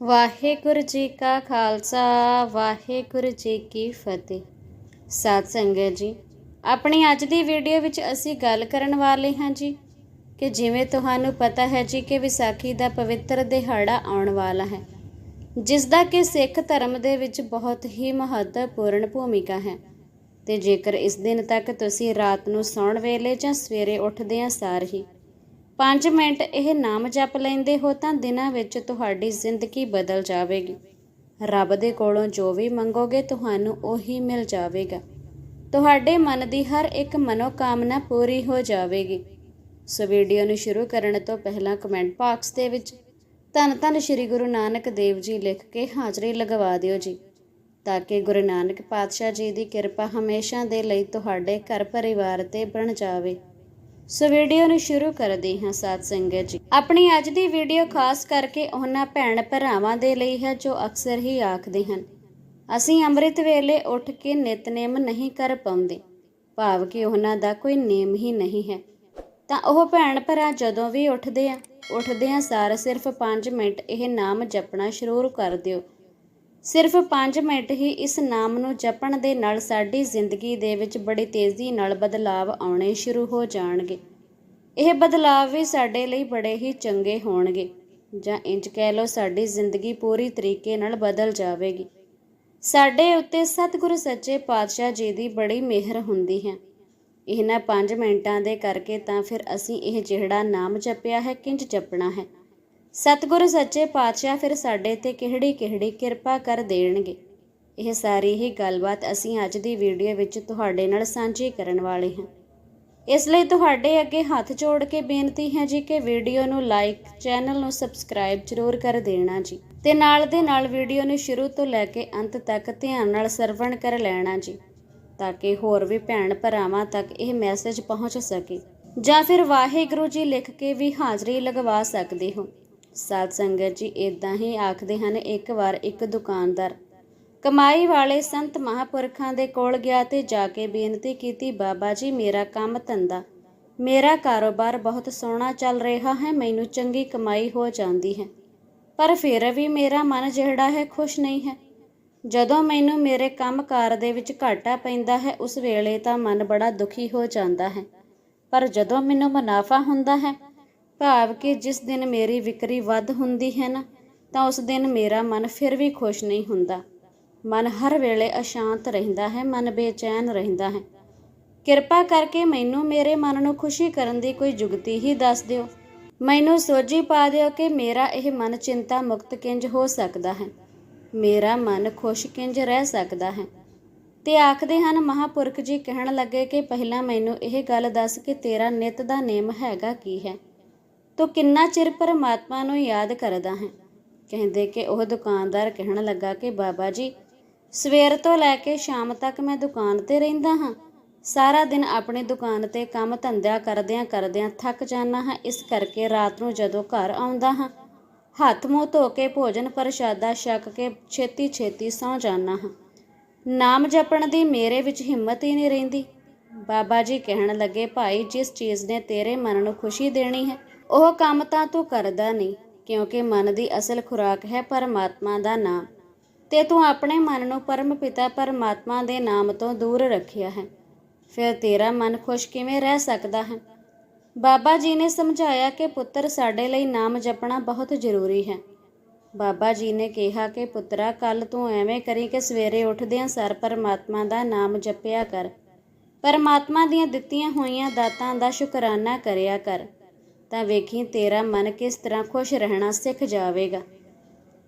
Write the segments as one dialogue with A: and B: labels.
A: ਵਾਹਿਗੁਰੂ ਜੀ ਕਾ ਖਾਲਸਾ, ਵਾਹਿਗੁਰੂ ਜੀ ਕੀ ਫਤਿਹ। ਸਾਧ ਸੰਗਤ ਜੀ, ਆਪਣੀ ਅੱਜ ਦੀ ਵੀਡੀਓ ਵਿੱਚ ਅਸੀਂ ਗੱਲ ਕਰਨ ਵਾਲੇ ਹਾਂ ਜੀ ਕਿ ਜਿਵੇਂ ਤੁਹਾਨੂੰ ਪਤਾ ਹੈ ਜੀ ਕਿ ਵਿਸਾਖੀ ਦਾ ਪਵਿੱਤਰ ਦਿਹਾੜਾ ਆਉਣ ਵਾਲਾ ਹੈ, ਜਿਸ ਦਾ ਕਿ ਸਿੱਖ ਧਰਮ ਦੇ ਵਿੱਚ ਬਹੁਤ ਹੀ ਮਹੱਤਵਪੂਰਨ ਭੂਮਿਕਾ ਹੈ। ਤੇ ਜੇਕਰ ਇਸ ਦਿਨ ਤੱਕ ਤੁਸੀਂ ਰਾਤ ਨੂੰ ਸੌਣ ਵੇਲੇ ਜਾਂ ਸਵੇਰੇ ਉੱਠਦੇ ਉੱਠਦਿਆਂ ਸਾਰ ਹੀ 5 ਮਿੰਟ ਇਹ ਨਾਮ ਜਪ ਲੈਂਦੇ ਹੋ ਤਾਂ ਦਿਨਾਂ ਵਿੱਚ ਤੁਹਾਡੀ ਜ਼ਿੰਦਗੀ ਬਦਲ ਜਾਵੇਗੀ। ਰੱਬ ਦੇ ਕੋਲੋਂ ਜੋ ਵੀ ਮੰਗੋਗੇ ਤੁਹਾਨੂੰ ਉਹੀ ਮਿਲ ਜਾਵੇਗਾ। ਤੁਹਾਡੇ ਮਨ ਦੀ ਹਰ ਇੱਕ ਮਨੋਕਾਮਨਾ ਪੂਰੀ ਹੋ ਜਾਵੇਗੀ। ਸੋ ਵੀਡੀਓ ਨੂੰ ਸ਼ੁਰੂ ਕਰਨ ਤੋਂ ਪਹਿਲਾਂ ਕਮੈਂਟ ਬਾਕਸ ਦੇ ਵਿੱਚ ਧੰਨ ਧੰਨ ਸ਼੍ਰੀ ਗੁਰੂ ਨਾਨਕ ਦੇਵ ਜੀ ਲਿਖ ਕੇ ਹਾਜ਼ਰੀ ਲਗਵਾ ਦਿਓ ਜੀ, ਤਾਂ ਕਿ ਗੁਰੂ ਨਾਨਕ ਪਾਤਸ਼ਾਹ ਜੀ ਦੀ ਕਿਰਪਾ ਹਮੇਸ਼ਾ ਦੇ ਲਈ ਤੁਹਾਡੇ ਘਰ ਪਰਿਵਾਰ ਤੇ ਬਣ ਜਾਵੇ। ਸੋ ਵੀਡੀਓ ਨੂੰ ਸ਼ੁਰੂ ਕਰਦੇ ਹਾਂ ਸਾਧ ਸੰਗਤ ਜੀ। ਆਪਣੀ ਅੱਜ ਦੀ ਵੀਡੀਓ ਖਾਸ ਕਰਕੇ ਉਹਨਾਂ ਭੈਣ ਭਰਾਵਾਂ ਦੇ ਲਈ ਹੈ ਜੋ ਅਕਸਰ ਹੀ ਆਖਦੇ ਹਨ, ਅਸੀਂ ਅੰਮ੍ਰਿਤ ਵੇਲੇ ਉੱਠ ਕੇ ਨਿਤਨੇਮ ਨਹੀਂ ਕਰ ਪਾਉਂਦੇ, ਭਾਵ ਕਿ ਉਹਨਾਂ ਦਾ ਕੋਈ ਨੇਮ ਹੀ ਨਹੀਂ ਹੈ। ਤਾਂ ਉਹ ਭੈਣ ਭਰਾ ਜਦੋਂ ਵੀ ਉੱਠਦੇ ਆ ਉੱਠਦੇ ਆ ਸਾਰ ਸਿਰਫ 5 ਮਿੰਟ ਇਹ ਨਾਮ ਜਪਣਾ ਸ਼ੁਰੂ ਕਰ ਦਿਓ। ਸਿਰਫ 5 ਮਿੰਟ ਹੀ ਇਸ ਨਾਮ ਨੂੰ ਜਪਣ ਦੇ ਨਾਲ ਸਾਡੀ ਜ਼ਿੰਦਗੀ ਦੇ ਵਿੱਚ ਬੜੀ ਤੇਜ਼ੀ ਨਾਲ ਬਦਲਾਵ ਆਉਣੇ ਸ਼ੁਰੂ ਹੋ ਜਾਣਗੇ। ਇਹ ਬਦਲਾਵ ਵੀ ਸਾਡੇ ਲਈ ਬੜੇ ਹੀ ਚੰਗੇ ਹੋਣਗੇ, ਜਾਂ ਇੰਜ ਕਹਿ ਲਓ ਸਾਡੀ ਜ਼ਿੰਦਗੀ ਪੂਰੀ ਤਰੀਕੇ ਨਾਲ ਬਦਲ ਜਾਵੇਗੀ। ਸਾਡੇ ਉੱਤੇ ਸਤਿਗੁਰੂ ਸੱਚੇ ਪਾਤਸ਼ਾਹ ਜੀ ਦੀ ਬੜੀ ਮਿਹਰ ਹੁੰਦੀ ਹੈ। ਇਹਨਾਂ 5 ਮਿੰਟਾਂ ਦੇ ਕਰਕੇ ਤਾਂ ਫਿਰ ਅਸੀਂ ਇਹ ਜਿਹੜਾ ਨਾਮ ਜਪਿਆ ਹੈ, ਕਿੰਜ ਜਪਣਾ ਹੈ? ਸਤਿਗੁਰੂ ਸੱਚੇ ਪਾਤਸ਼ਾਹ ਫਿਰ ਸਾਡੇ ਤੇ ਕਿਹੜੀ ਕਿਹੜੀ ਕਿਰਪਾ ਕਰ ਦੇਣਗੇ? ਇਹ ਸਾਰੀ ਹੀ ਗੱਲਬਾਤ ਅਸੀਂ ਅੱਜ ਦੀ ਵੀਡੀਓ ਵਿੱਚ ਤੁਹਾਡੇ ਨਾਲ ਸਾਂਝੀ ਕਰਨ ਵਾਲੇ ਹਾਂ। ਇਸ ਲਈ ਤੁਹਾਡੇ ਅੱਗੇ ਹੱਥ ਜੋੜ ਕੇ ਬੇਨਤੀ ਹੈ ਜੀ ਕਿ ਵੀਡੀਓ ਨੂੰ ਲਾਈਕ, ਚੈਨਲ ਨੂੰ ਸਬਸਕ੍ਰਾਈਬ ਜ਼ਰੂਰ ਕਰ ਦੇਣਾ ਜੀ ਤੇ ਨਾਲ ਦੇ ਨਾਲ ਵੀਡੀਓ ਨੂੰ ਸ਼ੁਰੂ ਤੋਂ ਲੈ ਕੇ ਅੰਤ ਤੱਕ ਧਿਆਨ ਨਾਲ ਸਰਵਣ ਕਰ ਲੈਣਾ ਜੀ ਤਾਂ ਕਿ ਹੋਰ ਵੀ ਭੈਣ ਭਰਾਵਾਂ ਤੱਕ ਇਹ ਮੈਸੇਜ ਪਹੁੰਚ ਸਕੇ ਜਾਂ ਫਿਰ ਵਾਹਿਗੁਰੂ ਜੀ ਲਿਖ ਕੇ ਵੀ ਹਾਜ਼ਰੀ ਲਗਵਾ ਸਕਦੇ ਹੋ। ਸਾਧ ਸੰਗਤ ਜੀ ਇਦਾਂ ਹੀ ਆਖਦੇ ਹਨ, ਇੱਕ ਵਾਰ ਇੱਕ ਦੁਕਾਨਦਾਰ। ਕਮਾਈ ਵਾਲੇ ਸੰਤ ਮਹਾਪੁਰਖਾਂ ਦੇ ਕੋਲ ਗਿਆ ਤੇ ਜਾ ਕੇ ਬੇਨਤੀ ਕੀਤੀ, ਬਾਬਾ ਜੀ, ਮੇਰਾ ਕੰਮ ਧੰਦਾ। ਮੇਰਾ ਕਾਰੋਬਾਰ ਬਹੁਤ ਸੋਹਣਾ ਚੱਲ ਰਿਹਾ ਹੈ, ਮੈਨੂੰ ਚੰਗੀ ਕਮਾਈ ਹੋ ਜਾਂਦੀ ਹੈ। ਪਰ ਫਿਰ ਵੀ ਮੇਰਾ ਮਨ ਜਿਹੜਾ ਹੈ, ਖੁਸ਼ ਨਹੀਂ ਹੈ। ਜਦੋਂ ਮੈਨੂੰ ਮੇਰੇ ਕੰਮਕਾਰ ਦੇ ਵਿੱਚ ਘਾਟਾ ਪੈਂਦਾ ਹੈ, ਉਸ ਵੇਲੇ ਤਾਂ ਮਨ ਬੜਾ ਦੁਖੀ ਹੋ ਜਾਂਦਾ ਹੈ। ਪਰ ਜਦੋਂ ਮੈਨੂੰ ਮੁਨਾਫਾ ਹੁੰਦਾ ਹੈ ਭਾਵ ਕਿ ਜਿਸ ਦਿਨ ਮੇਰੀ ਵਿਕਰੀ ਵੱਧ ਹੁੰਦੀ ਹੈ ਨਾ, ਤਾਂ ਉਸ ਦਿਨ ਮੇਰਾ ਮਨ ਫਿਰ ਵੀ ਖੁਸ਼ ਨਹੀਂ ਹੁੰਦਾ। ਮਨ ਹਰ ਵੇਲੇ ਅਸ਼ਾਂਤ ਰਹਿੰਦਾ ਹੈ, ਮਨ ਬੇਚੈਨ ਰਹਿੰਦਾ ਹੈ। ਕਿਰਪਾ ਕਰਕੇ ਮੈਨੂੰ ਮੇਰੇ ਮਨ ਨੂੰ ਖੁਸ਼ੀ ਕਰਨ ਦੀ ਕੋਈ ਜੁਗਤੀ ਹੀ ਦੱਸ ਦਿਓ। ਮੈਨੂੰ ਸੋਝੀ ਪਾ ਦਿਓ ਕਿ ਮੇਰਾ ਇਹ ਮਨ ਚਿੰਤਾ ਮੁਕਤ ਕਿੰਜ ਹੋ ਸਕਦਾ ਹੈ। ਮੇਰਾ ਮਨ ਖੁਸ਼ ਕਿੰਜ ਰਹਿ ਸਕਦਾ ਹੈ। ਤੇ ਆਖਦੇ ਹਨ, ਮਹਾਪੁਰਖ ਜੀ ਕਹਿਣ ਲੱਗੇ ਕਿ ਪਹਿਲਾਂ ਮੈਨੂੰ ਇਹ ਗੱਲ ਦੱਸ ਕਿ ਤੇਰਾ ਨਿਤ ਦਾ ਨੇਮ ਹੈਗਾ ਕੀ ਹੈ। ਤੂੰ ਕਿੰਨਾ ਚਿਰ ਪਰਮਾਤਮਾ ਨੂੰ ਯਾਦ ਕਰਦਾ ਹੈ? ਕਹਿੰਦੇ ਕਿ ਉਹ ਦੁਕਾਨਦਾਰ ਕਹਿਣ ਲੱਗਾ ਕਿ ਬਾਬਾ ਜੀ, ਸਵੇਰ ਤੋਂ ਲੈ ਕੇ ਸ਼ਾਮ ਤੱਕ ਮੈਂ ਦੁਕਾਨ ਤੇ ਰਹਿੰਦਾ ਹਾਂ। ਸਾਰਾ ਦਿਨ ਆਪਣੀ ਦੁਕਾਨ ਤੇ ਕੰਮ ਧੰਦਾ ਕਰਦਿਆਂ ਕਰਦਿਆਂ ਥੱਕ ਜਾਂਦਾ ਹਾਂ। ਇਸ ਕਰਕੇ ਰਾਤ ਨੂੰ ਜਦੋਂ ਘਰ ਆਉਂਦਾ ਹਾਂ, ਹੱਥ ਮੂੰਹ ਧੋ ਕੇ ਭੋਜਨ ਪ੍ਰਸ਼ਾਦਾ ਛਕ ਕੇ ਛੇਤੀ ਛੇਤੀ ਸੌਂ ਜਾਂਦਾ ਹਾਂ। ਨਾਮ ਜਪਣ ਦੀ ਮੇਰੇ ਵਿੱਚ ਹਿੰਮਤ ਹੀ ਨਹੀਂ ਰਹਿੰਦੀ। ਬਾਬਾ ਜੀ ਕਹਿਣ ਲੱਗੇ, ਭਾਈ, ਜਿਸ ਚੀਜ਼ ਨੇ ਤੇਰੇ ਮਨ ਨੂੰ ਖੁਸ਼ੀ ਦੇਣੀ ਹੈ ਉਹ ਕੰਮ ਤਾਂ ਤੂੰ ਕਰਦਾ ਨਹੀਂ, ਕਿਉਂਕਿ ਮਨ ਦੀ ਅਸਲ ਖੁਰਾਕ ਹੈ ਪਰਮਾਤਮਾ ਦਾ ਨਾਮ। ਤੇ ਤੂੰ ਆਪਣੇ ਮਨ ਨੂੰ ਪਰਮ ਪਿਤਾ ਪਰਮਾਤਮਾ ਦੇ ਨਾਮ ਤੋਂ ਦੂਰ ਰੱਖਿਆ ਹੈ। ਫਿਰ ਤੇਰਾ ਮਨ ਖੁਸ਼ ਕਿਵੇਂ ਰਹਿ ਸਕਦਾ ਹੈ? ਬਾਬਾ ਜੀ ਨੇ ਸਮਝਾਇਆ ਕਿ ਪੁੱਤਰ ਸਾਡੇ ਲਈ ਨਾਮ ਜਪਣਾ ਬਹੁਤ ਜ਼ਰੂਰੀ ਹੈ। ਬਾਬਾ ਜੀ ਨੇ ਕਿਹਾ ਕਿ ਪੁੱਤਰਾ ਕੱਲ ਤੂੰ ਐਵੇਂ ਕਰੀ ਕਿ ਸਵੇਰੇ ਉੱਠਦਿਆਂ ਸਰ ਪਰਮਾਤਮਾ ਦਾ ਨਾਮ ਜਪਿਆ ਕਰ। ਪਰਮਾਤਮਾ ਦੀਆਂ ਦਿੱਤੀਆਂ ਹੋਈਆਂ ਦਾਤਾਂ ਦਾ ਸ਼ੁਕਰਾਨਾ ਕਰਿਆ ਕਰ। ਤਾਂ ਵੇਖੀ ਤੇਰਾ ਮਨ ਕਿਸ ਤਰ੍ਹਾਂ ਖੁਸ਼ ਰਹਿਣਾ ਸਿੱਖ ਜਾਵੇਗਾ।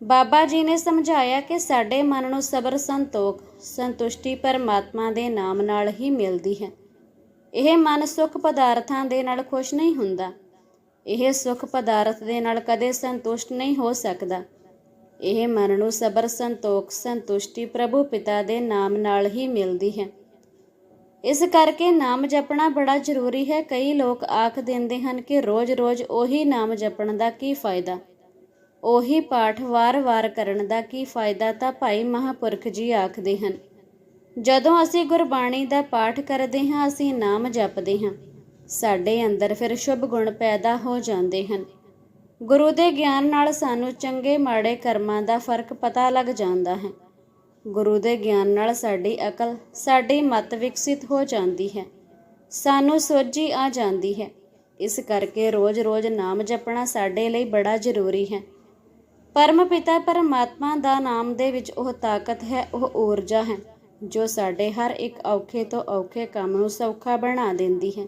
A: ਬਾਬਾ ਜੀ ਨੇ ਸਮਝਾਇਆ ਕਿ ਸਾਡੇ ਮਨ ਨੂੰ ਸਬਰ, ਸੰਤੋਖ, ਸੰਤੁਸ਼ਟੀ ਪਰਮਾਤਮਾ ਦੇ ਨਾਮ ਨਾਲ ਹੀ ਮਿਲਦੀ ਹੈ। ਇਹ ਮਨ ਸੁਖ ਪਦਾਰਥਾਂ ਦੇ ਨਾਲ ਖੁਸ਼ ਨਹੀਂ ਹੁੰਦਾ। ਇਹ ਸੁਖ ਪਦਾਰਥ ਦੇ ਨਾਲ ਕਦੇ ਸੰਤੁਸ਼ਟ ਨਹੀਂ ਹੋ ਸਕਦਾ। ਇਹ ਮਨ ਨੂੰ ਸਬਰ, ਸੰਤੋਖ, ਸੰਤੁਸ਼ਟੀ ਪ੍ਰਭੂ ਪਿਤਾ ਦੇ ਨਾਮ ਨਾਲ ਹੀ ਮਿਲਦੀ ਹੈ। ਇਸ ਕਰਕੇ ਨਾਮ ਜਪਣਾ ਬੜਾ ਜ਼ਰੂਰੀ ਹੈ। ਕਈ ਲੋਕ ਆਖ ਦਿੰਦੇ ਹਨ ਕਿ ਰੋਜ਼-ਰੋਜ਼ ਉਹੀ ਨਾਮ ਜਪਣ ਦਾ ਕੀ ਫਾਇਦਾ? ਉਹੀ ਪਾਠ ਵਾਰ-ਵਾਰ ਕਰਨ ਦਾ ਕੀ ਫਾਇਦਾ ਤਾਂ ਭਾਈ ਮਹਾਪੁਰਖ ਜੀ ਆਖਦੇ ਹਨ। ਜਦੋਂ ਅਸੀਂ ਗੁਰਬਾਣੀ ਦਾ ਪਾਠ ਕਰਦੇ ਹਾਂ, ਅਸੀਂ ਨਾਮ ਜਪਦੇ ਹਾਂ। ਸਾਡੇ ਅੰਦਰ ਫਿਰ ਸ਼ੁਭ ਗੁਣ ਪੈਦਾ ਹੋ ਜਾਂਦੇ ਹਨ। ਗੁਰੂ ਦੇ ਗਿਆਨ ਨਾਲ ਸਾਨੂੰ ਚੰਗੇ ਮਾੜੇ ਕਰਮਾਂ ਦਾ ਫ਼ਰਕ ਪਤਾ ਲੱਗ ਜਾਂਦਾ ਹੈ। ਗੁਰੂ ਦੇ ਗਿਆਨ ਨਾਲ ਸਾਡੀ ਅਕਲ, ਸਾਡੀ ਮਤ ਵਿਕਸਿਤ ਹੋ ਜਾਂਦੀ ਹੈ। ਸਾਨੂੰ ਸੋਝੀ ਆ ਜਾਂਦੀ ਹੈ। ਇਸ ਕਰਕੇ ਰੋਜ਼-ਰੋਜ਼ ਨਾਮ ਜਪਣਾ ਸਾਡੇ ਲਈ ਬੜਾ ਜ਼ਰੂਰੀ ਹੈ। ਪਰਮ ਪਿਤਾ ਪਰਮਾਤਮਾ ਦਾ ਨਾਮ ਦੇ ਵਿੱਚ ਉਹ ਤਾਕਤ ਹੈ, ਉਹ ਊਰਜਾ ਹੈ, ਜੋ ਸਾਡੇ ਹਰ ਇੱਕ ਔਖੇ ਤੋਂ ਔਖੇ ਕੰਮ ਨੂੰ ਸੌਖਾ ਬਣਾ ਦਿੰਦੀ ਹੈ।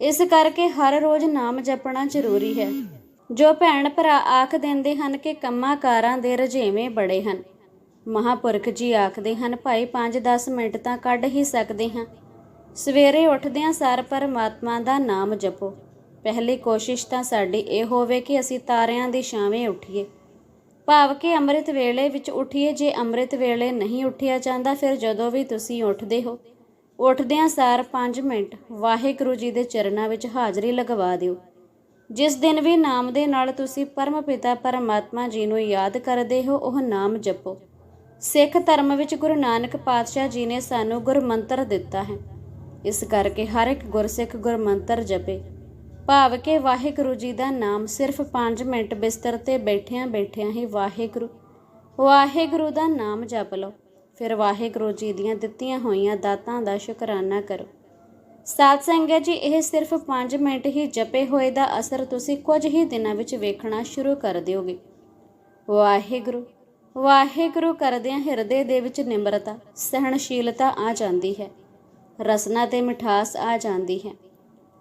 A: ਇਸ ਕਰਕੇ ਹਰ ਰੋਜ਼ ਨਾਮ ਜਪਣਾ ਜ਼ਰੂਰੀ ਹੈ। ਜੋ ਭੈਣ ਭਰਾ ਆਖ ਦਿੰਦੇ ਹਨ ਕਿ ਕੰਮਾਂ ਕਾਰਾਂ ਦੇ ਰੁਝੇਵੇਂ ਬੜੇ ਹਨ ਮਹਾਪੁਰਖ ਜੀ ਆਖਦੇ ਹਨ, ਭਾਈ 5-10 ਮਿੰਟ ਤਾਂ ਕੱਢ ਹੀ ਸਕਦੇ ਹਾਂ। ਸਵੇਰੇ ਉੱਠਦਿਆਂ ਸਾਰ ਪਰਮਾਤਮਾ ਦਾ ਨਾਮ ਜਪੋ। ਪਹਿਲੀ ਕੋਸ਼ਿਸ਼ ਤਾਂ ਸਾਡੀ ਇਹ ਹੋਵੇ ਕਿ ਅਸੀਂ ਤਾਰਿਆਂ ਦੀ ਛਾਵੇਂ ਉੱਠੀਏ। ਭਾਵ ਕਿ ਅੰਮ੍ਰਿਤ ਵੇਲੇ ਵਿੱਚ ਉੱਠੀਏ, ਜੇ ਅੰਮ੍ਰਿਤ ਵੇਲੇ ਨਹੀਂ ਉੱਠਿਆ ਜਾਂਦਾ, ਫਿਰ ਜਦੋਂ ਵੀ ਤੁਸੀਂ ਉੱਠਦੇ ਹੋ, ਉੱਠਦਿਆਂ ਸਾਰ 5 ਮਿੰਟ ਵਾਹਿਗੁਰੂ ਜੀ ਦੇ ਚਰਨਾਂ ਵਿੱਚ ਹਾਜ਼ਰੀ ਲਗਵਾ ਦਿਓ। ਜਿਸ ਦਿਨ ਵੀ ਨਾਮ ਦੇ ਨਾਲ ਤੁਸੀਂ ਪਰਮ ਪਿਤਾ ਪਰਮਾਤਮਾ ਜੀ ਨੂੰ ਯਾਦ ਕਰਦੇ ਹੋ, ਉਹ ਨਾਮ ਜਪੋ। ਸਿੱਖ ਧਰਮ ਵਿੱਚ ਗੁਰੂ ਨਾਨਕ ਪਾਤਸ਼ਾਹ ਜੀ ਨੇ ਸਾਨੂੰ ਗੁਰਮੰਤਰ ਦਿੱਤਾ ਹੈ। ਇਸ ਕਰਕੇ ਹਰ ਇੱਕ ਗੁਰਸਿੱਖ ਗੁਰਮੰਤਰ ਜਪੇ। ਭਾਵ ਕਿ ਵਾਹਿਗੁਰੂ ਜੀ ਦਾ ਨਾਮ ਸਿਰਫ 5 ਮਿੰਟ ਬਿਸਤਰ ਤੇ ਬੈਠਿਆਂ ਬੈਠਿਆਂ ਹੀ ਵਾਹਿਗੁਰੂ ਵਾਹਿਗੁਰੂ ਦਾ ਨਾਮ ਜਪ ਲਓ। ਫਿਰ ਵਾਹਿਗੁਰੂ ਜੀ ਦੀਆਂ ਦਿੱਤੀਆਂ ਹੋਈਆਂ ਦਾਤਾਂ ਦਾ ਸ਼ੁਕਰਾਨਾ ਕਰੋ। ਸਾਧ ਸੰਗਤ ਜੀ, ਇਹ ਸਿਰਫ 5 ਮਿੰਟ ਹੀ ਜਪੇ ਹੋਏ ਦਾ ਅਸਰ ਤੁਸੀਂ ਕੁਝ ਹੀ ਦਿਨਾਂ ਵਿੱਚ ਵੇਖਣਾ ਸ਼ੁਰੂ ਕਰ ਦਿਓਗੇ। ਵਾਹਿਗੁਰੂ ਵਾਹਿਗੁਰੂ ਕਰਦਿਆਂ ਹਿਰਦੇ ਦੇ ਵਿੱਚ ਨਿਮਰਤਾ, ਸਹਿਣਸ਼ੀਲਤਾ ਆ ਜਾਂਦੀ ਹੈ। ਰਸਨਾ ਤੇ ਮਿਠਾਸ ਆ ਜਾਂਦੀ ਹੈ।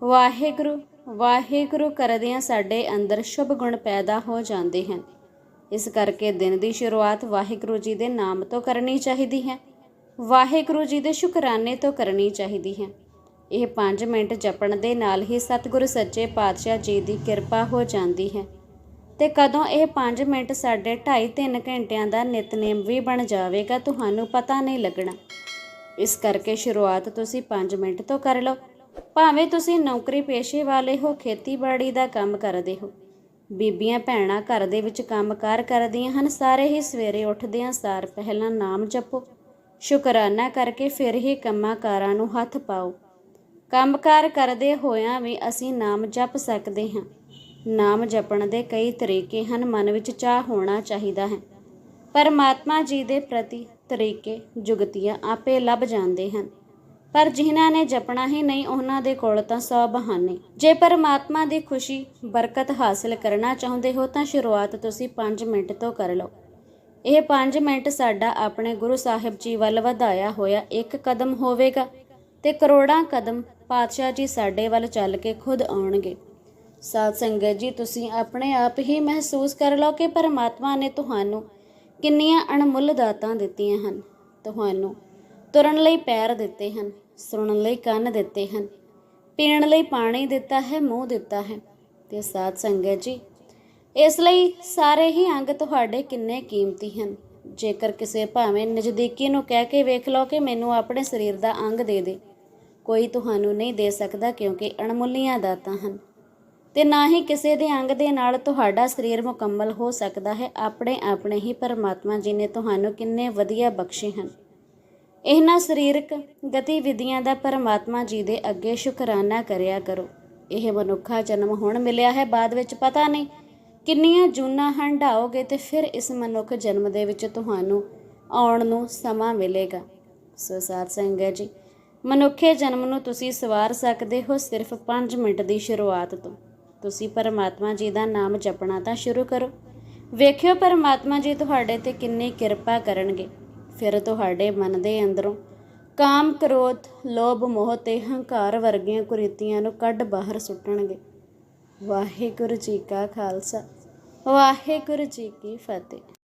A: ਵਾਹਿਗੁਰੂ ਵਾਹਿਗੁਰੂ ਕਰਦਿਆਂ ਸਾਡੇ ਅੰਦਰ ਸ਼ੁਭ ਗੁਣ ਪੈਦਾ ਹੋ ਜਾਂਦੇ ਹਨ। ਇਸ ਕਰਕੇ ਦਿਨ ਦੀ ਸ਼ੁਰੂਆਤ ਵਾਹਿਗੁਰੂ ਜੀ ਦੇ ਨਾਮ ਤੋਂ ਕਰਨੀ ਚਾਹੀਦੀ ਹੈ। ਵਾਹਿਗੁਰੂ ਜੀ ਦੇ ਸ਼ੁਕਰਾਨੇ ਤੋਂ ਕਰਨੀ ਚਾਹੀਦੀ ਹੈ। ਇਹ 5 ਮਿੰਟ ਜਪਣ ਦੇ ਨਾਲ ਹੀ ਸਤਿਗੁਰੂ ਸੱਚੇ ਪਾਤਸ਼ਾਹ ਜੀ ਦੀ ਕਿਰਪਾ ਹੋ ਜਾਂਦੀ ਹੈ। ਤੇ ਕਦੋਂ ਇਹ 5 ਮਿੰਟ ਸਾਡੇ 2.5-3 ਘੰਟਿਆਂ ਦਾ ਨਿਤਨੇਮ ਵੀ ਬਣ ਜਾਵੇਗਾ, ਤੁਹਾਨੂੰ ਪਤਾ ਨਹੀਂ ਲੱਗਣਾ। ਇਸ ਕਰਕੇ ਸ਼ੁਰੂਆਤ ਤੁਸੀਂ 5 ਮਿੰਟ ਤੋਂ ਕਰ ਲਓ। ਭਾਵੇਂ ਤੁਸੀਂ ਨੌਕਰੀ ਪੇਸ਼ੇ ਵਾਲੇ ਹੋ, ਖੇਤੀਬਾੜੀ ਦਾ ਕੰਮ ਕਰਦੇ ਹੋ। ਬੀਬੀਆਂ ਭੈਣਾਂ ਘਰ ਦੇ ਵਿੱਚ ਕੰਮਕਾਰ ਕਰਦੀਆਂ ਹਨ, ਸਾਰੇ ਹੀ ਸਵੇਰੇ ਉੱਠਦਿਆਂ ਸਾਰ ਪਹਿਲਾਂ ਨਾਮ ਜਪੋ। ਸ਼ੁਕਰਾਨਾ ਕਰਕੇ ਫਿਰ ਹੀ ਕੰਮਾਂ ਕਾਰਾਂ ਨੂੰ ਹੱਥ ਪਾਓ। ਕੰਮਕਾਰ ਕਰਦੇ ਹੋਇਆਂ ਵੀ ਅਸੀਂ ਨਾਮ ਜਪ ਸਕਦੇ ਹਾਂ। ਨਾਮ ਜਪਣ ਦੇ ਕਈ ਤਰੀਕੇ ਹਨ, ਮਨ ਵਿੱਚ ਚਾਹ ਹੋਣਾ ਚਾਹੀਦਾ ਹੈ। ਪਰਮਾਤਮਾ ਜੀ ਦੇ ਪ੍ਰਤੀ ਤਰੀਕੇ ਜੁਗਤੀਆਂ ਆਪੇ ਲੱਭ ਜਾਂਦੇ ਹਨ। ਪਰ ਜਿਨ੍ਹਾਂ ਨੇ ਜਪਣਾ ਹੀ ਨਹੀਂ, ਉਹਨਾਂ ਦੇ ਕੋਲ ਤਾਂ ਸੌ ਬਹਾਨੇ। ਜੇ ਪਰਮਾਤਮਾ ਦੀ ਖੁਸ਼ੀ, ਬਰਕਤ ਹਾਸਲ ਕਰਨਾ ਚਾਹੁੰਦੇ ਹੋ, ਤਾਂ ਸ਼ੁਰੂਆਤ ਤੁਸੀਂ 5 ਮਿੰਟ ਤੋਂ ਕਰ ਲਓ। ਇਹ 5 ਮਿੰਟ ਸਾਡਾ ਆਪਣੇ ਗੁਰੂ ਸਾਹਿਬ ਜੀ ਵੱਲ ਵਧਾਇਆ ਹੋਇਆ ਇੱਕ ਕਦਮ ਹੋਵੇਗਾ ਤੇ ਕਰੋੜਾਂ ਕਦਮ ਪਾਤਸ਼ਾਹ ਜੀ ਸਾਡੇ ਵੱਲ ਚੱਲ ਕੇ ਖੁਦ ਆਉਣਗੇ। ਸਾਧ ਸੰਗਤ ਜੀ, ਤੁਸੀਂ ਆਪਣੇ ਆਪ ਹੀ ਮਹਿਸੂਸ ਕਰ ਲਓ ਕਿ ਪਰਮਾਤਮਾ ਨੇ ਤੁਹਾਨੂੰ ਕਿੰਨੀਆਂ ਅਣਮੁੱਲ ਦਾਤਾਂ ਦਿੱਤੀਆਂ ਹਨ। ਤੁਹਾਨੂੰ ਤੁਰਨ ਲਈ ਪੈਰ ਦਿੱਤੇ ਹਨ, ਸੁਣਨ ਲਈ ਕੰਨ ਦਿੱਤੇ ਹਨ, ਪੀਣ ਲਈ ਪਾਣੀ ਦਿੱਤਾ ਹੈ, ਮੂੰਹ ਦਿੱਤਾ ਹੈ। ਤੇ ਸਾਧ ਸੰਗਤ ਜੀ, ਇਸ ਲਈ ਸਾਰੇ ਹੀ ਅੰਗ ਤੁਹਾਡੇ ਕਿੰਨੇ ਕੀਮਤੀ ਹਨ। ਜੇਕਰ ਕਿਸੇ ਭਾਵੇਂ ਨਜ਼ਦੀਕੀ ਨੂੰ ਕਹਿ ਕੇ ਵੇਖ ਲਓ ਕਿ ਮੈਨੂੰ ਆਪਣੇ ਸਰੀਰ ਦਾ ਅੰਗ ਦੇ ਦੇ, ਕੋਈ ਤੁਹਾਨੂੰ ਨਹੀਂ ਦੇ ਸਕਦਾ ਕਿਉਂਕਿ ਅਣਮੁੱਲੀਆਂ ਦਾਤਾਂ ਹਨ। ਤੇ ਨਾ ਹੀ ਕਿਸੇ ਦੇ ਅੰਗ ਦੇ ਨਾਲ ਤੁਹਾਡਾ ਸਰੀਰ ਮੁਕੰਮਲ ਹੋ ਸਕਦਾ ਹੈ। ਆਪਣੇ ਆਪਣੇ ਹੀ ਪਰਮਾਤਮਾ ਜੀ ਨੇ ਤੁਹਾਨੂੰ ਕਿੰਨੇ ਵਧੀਆ ਬਖਸ਼ੇ ਹਨ। ਇਹਨਾਂ ਸਰੀਰਕ ਗਤੀਵਿਧੀਆਂ ਦਾ ਪਰਮਾਤਮਾ ਜੀ ਦੇ ਅੱਗੇ ਸ਼ੁਕਰਾਨਾ ਕਰਿਆ ਕਰੋ। ਇਹ ਮਨੁੱਖਾ ਜਨਮ ਹੁਣ ਮਿਲਿਆ ਹੈ। ਬਾਅਦ ਵਿੱਚ ਪਤਾ ਨਹੀਂ ਕਿੰਨੀਆਂ ਜੂਨਾਂ ਹੰਢਾਓਗੇ ਤੇ ਫਿਰ ਇਸ ਮਨੁੱਖ ਜਨਮ ਦੇ ਵਿੱਚ ਤੁਹਾਨੂੰ ਆਉਣ ਨੂੰ ਸਮਾਂ ਮਿਲੇਗਾ। ਸੋ ਸਾਧ ਸੰਗਤ ਜੀ, ਮਨੁੱਖੇ ਜਨਮ ਨੂੰ ਤੁਸੀਂ ਸਵਾਰ ਸਕਦੇ ਹੋ ਸਿਰਫ 5 ਮਿੰਟ ਦੀ ਸ਼ੁਰੂਆਤ ਤੋਂ। ਤੁਸੀਂ ਪਰਮਾਤਮਾ ਜੀ ਦਾ ਨਾਮ ਜਪਣਾ ਤਾਂ ਸ਼ੁਰੂ ਕਰੋ। ਵੇਖਿਓ ਪਰਮਾਤਮਾ ਜੀ ਤੁਹਾਡੇ ਤੇ ਕਿੰਨੀ ਕਿਰਪਾ ਕਰਨਗੇ। ਫਿਰ ਤੁਹਾਡੇ ਮਨ ਦੇ ਅੰਦਰੋਂ ਕਾਮ, ਕ੍ਰੋਧ, ਲੋਭ, ਮੋਹ ਤੇ ਹੰਕਾਰ ਵਰਗੀਆਂ ਕੁਰੀਤੀਆਂ ਨੂੰ ਕੱਢ ਬਾਹਰ ਸੁੱਟਣਗੇ। ਵਾਹਿਗੁਰੂ ਜੀ ਕਾ ਖਾਲਸਾ। ਵਾਹਿਗੁਰੂ ਜੀ ਕੀ ਫਤਿਹ।